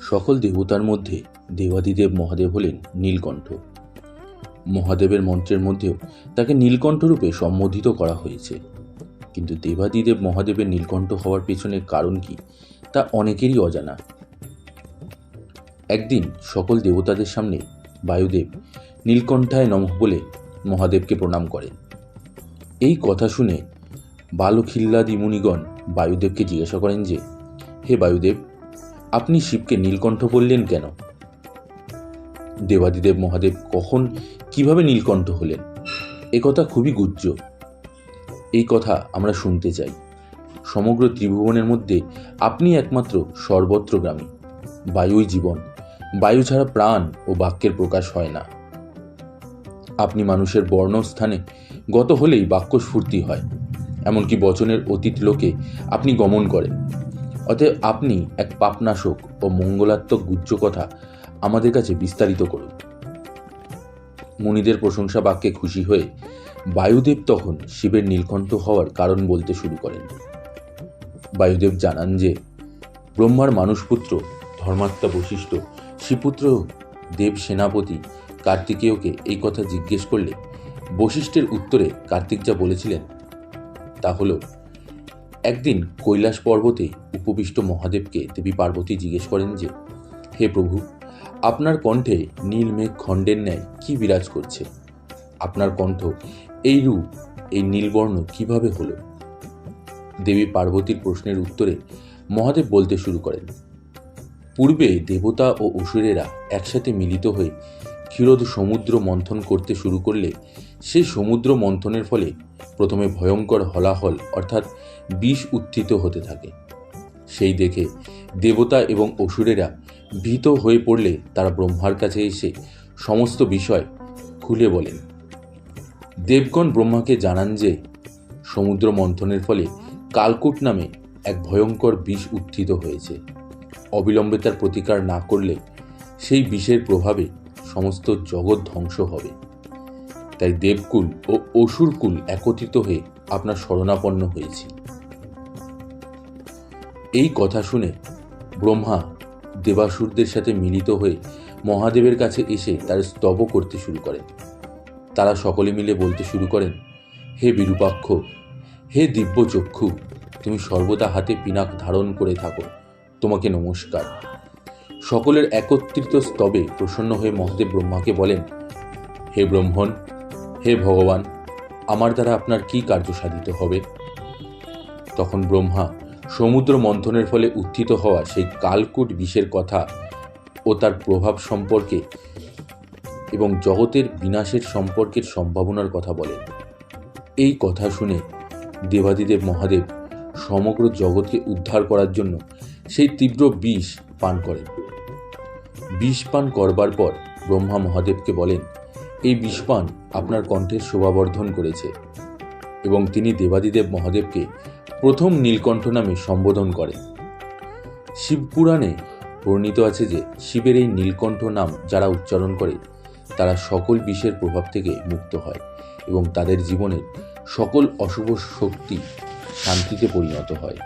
সকল দেবতার মধ্যে দেবাদিদেব মহাদেব হলেন নীলকণ্ঠ। মহাদেবের মন্ত্রের মধ্যেও তাকে নীলকণ্ঠ রূপে সম্বোধিত করা হয়েছে। কিন্তু দেবাদিদেব মহাদেবের নীলকণ্ঠ হওয়ার পেছনে কারণ কি, তা অনেকেরই অজানা। একদিন সকল দেবতাদের সামনে বায়ুদেব নীলকণ্ঠায় নমঃ বলে মহাদেবকে প্রণাম করেন। এই কথা শুনে বালখিল্লাদি মুনিগণ বায়ুদেবকে জিজ্ঞাসা করেন যে, হে বায়ুদেব আপনি শিবকে নীলকণ্ঠ বললেন কেন? দেবাদিদেব মহাদেব কখন, কীভাবে নীলকণ্ঠ হলেন? কথা খুবই গুজ্জ। এই কথা আমরা শুনতে চাই। সমগ্র ত্রিভুবনের মধ্যে আপনি একমাত্র সর্বত্র সর্বত্রগামী। বায়ুই জীবন। বায়ু ছাড়া প্রাণ ও বাক্যের প্রকাশ হয় না। আপনি মানুষের বর্ণস্থানে গত হলেই বাক্য স্ফূর্তি হয়। এমনকি বচনের অতীত লোকে আপনি গমন করেন। অতএব আপনি এক পাপনাশক ও মঙ্গলাত্মক গুজ্জ কথা আমাদের কাছে বিস্তারিত করুন। মুনিদের প্রশংসা বাক্যে খুশি হয়ে বায়ুদেব তখন শিবের নীলকণ্ঠ হওয়ার কারণ বলতে শুরু করেন। বায়ুদেব জানান যে, ব্রহ্মার মানুষপুত্র, ধর্মাত্মা বশিষ্ঠ, শ্রীপুত্র দেব সেনাপতি কার্তিকেয়কে এই কথা জিজ্ঞেস করলে বশিষ্ঠের উত্তরে কার্তিক যা বলেছিলেন তা হলো একদিন কৈলাস পর্বতে উপবিষ্ট মহাদেবকে দেবী পার্বতী জিজ্ঞেস করেন যে, হে প্রভু, আপনার কণ্ঠে নীলমেঘ খণ্ডের ন্যায় কি বিরাজ করছে? আপনার কণ্ঠ এই রূপ এই নীলবর্ণ কীভাবে হলো? দেবী পার্বতীর প্রশ্নের উত্তরে মহাদেব বলতে শুরু করেন, পূর্বে দেবতা ও অসুরেরা একসাথে মিলিত হয়ে ক্ষীরোদ সমুদ্র মন্থন করতে শুরু করলে, সেই সমুদ্র মন্থনের ফলে প্রথমে ভয়ঙ্কর হলাহল, অর্থাৎ বিষ উত্থিত হতে থাকে। সেই দেখে দেবতা এবং অসুরেরা ভীত হয়ে পড়লে তারা ব্রহ্মার কাছে এসে সমস্ত বিষয় খুলে বলেন। দেবগণ ব্রহ্মাকে জানান যে, সমুদ্র মন্থনের ফলে কালকুট নামে এক ভয়ঙ্কর বিষ উত্থিত হয়েছে। অবিলম্বে তার প্রতিকার না করলে সেই বিষের প্রভাবে সমস্ত জগৎ ধ্বংস হবে। তাই দেবকুল ও অসুরকুল একত্রিত হয়ে আপনার শরণাপন্ন হয়েছি। এই কথা শুনে ব্রহ্মা দেবাসুরদের সাথে মিলিত হয়ে মহাদেবের কাছে এসে তার স্তব করতে শুরু করেন। তারা সকলে মিলে বলতে শুরু করেন, হে বিরূপাক্ষ, হে দিব্য চক্ষু তুমি সর্বদা হাতে পিনাক ধারণ করে থাকো। তোমাকে নমস্কার। সকলের একত্রিত স্তবে প্রসন্ন হয়ে মহাদেব ব্রহ্মাকে বলেন, হে ব্রহ্মণ, হে ভগবান, আমার দ্বারা আপনার কি কার্য সাধিত হবে? তখন ব্রহ্মা সমুদ্র মন্থনের ফলে উত্থিত হওয়া সেই কালকুট বিষের কথা ও তার প্রভাব সম্পর্কে এবং জগতের বিনাশের সম্পর্কের সম্ভাবনার কথা বলেন। এই কথা শুনে দেবাদিদেব মহাদেব সমগ্র জগৎকে উদ্ধার করার জন্য সেই তীব্র বিষ পান করেন। বিষ পান করবার পর ব্রহ্মা মহাদেবকে বলেন, এই বিষপান আপনার কণ্ঠের শোভাবর্ধন করেছে। এবং তিনি দেবাদিদেব মহাদেবকে প্রথম নীলকণ্ঠ নামে সম্বোধন করেন। শিবপুরাণে বর্ণিত আছে যে, শিবের এই নীলকণ্ঠ নাম যারা উচ্চারণ করে, তারা সকল বিষের প্রভাব থেকে মুক্ত হয় এবং তাদের জীবনের সকল অশুভ শক্তি শান্তিতে পরিণত হয়।